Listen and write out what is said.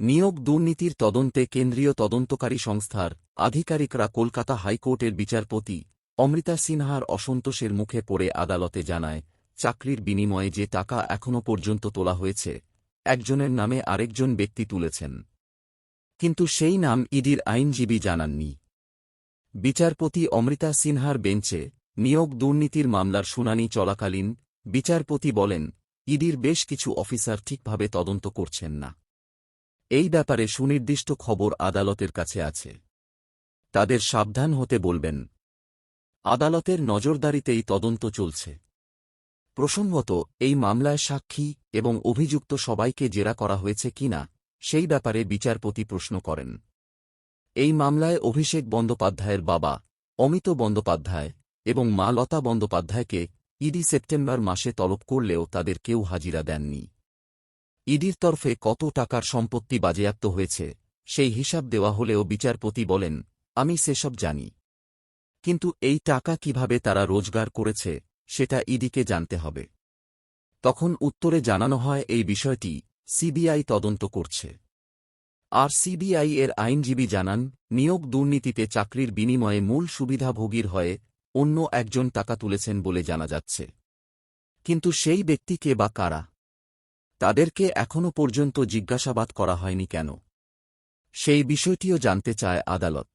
নিয়োগ দুর্নীতির তদন্তে কেন্দ্রীয় তদন্তকারী সংস্থার আধিকারিকরা কলকাতা হাইকোর্টের বিচারপতি অমৃতা সিনহার অসন্তোষের মুখে পড়ে আদালতে জানায়, চাকরির বিনিময়ে যে টাকা এখনও পর্যন্ত তোলা হয়েছে, একজনের নামে আরেকজন ব্যক্তি তুলেছেন। কিন্তু সেই নাম ইডির আইনজীবী জানাননি। বিচারপতি অমৃতা সিনহার বেঞ্চে নিয়োগ দুর্নীতির মামলার শুনানি চলাকালীন বিচারপতি বলেন, ইডির বেশ কিছু অফিসার ঠিকভাবে তদন্ত করছেন না। এই ব্যাপারে সুনির্দিষ্ট খবর আদালতের কাছে আছে। তাদের সাবধান হতে বলবেন। আদালতের নজরদারিতেই তদন্ত চলছে। প্রসঙ্গত, এই মামলায় সাক্ষী এবং অভিযুক্ত সবাইকে জেরা করা হয়েছে কিনা, সেই ব্যাপারে বিচারপতি প্রশ্ন করেন। এই মামলায় অভিষেক বন্দ্যোপাধ্যায়ের বাবা, অমিত বন্দ্যোপাধ্যায় এবং মা লতা বন্দ্যোপাধ্যায়কে ইডি সেপ্টেম্বর মাসে তলব করলেও তাদের কেউ হাজিরা দেননি। ইডির তরফে কত টাকার সম্পত্তি বাজেয়াপ্ত হয়েছে, সেই হিসাব দেওয়া হলেও বিচারপতি বলেন, আমি সেসব জানি। কিন্তু এই টাকা কীভাবে তারা রোজগার করেছে, সেটা ইডিকে জানতে হবে। তখন উত্তরে জানানো হয়, এই বিষয়টি সিবিআই তদন্ত করছে। আর সিবিআই এর আইনজীবী জানান, নিয়োগ দুর্নীতিতে চাকরির বিনিময়ে মূল সুবিধাভোগীর হয়ে অন্য একজন টাকা তুলেছেন বলে জানা যাচ্ছে। কিন্তু সেই ব্যক্তিকে বা কারা? তাদেরকে এখনও পর্যন্ত জিজ্ঞাসাবাদ করা হয়নি কেন? সেই বিষয়টিও জানতে চায় আদালত।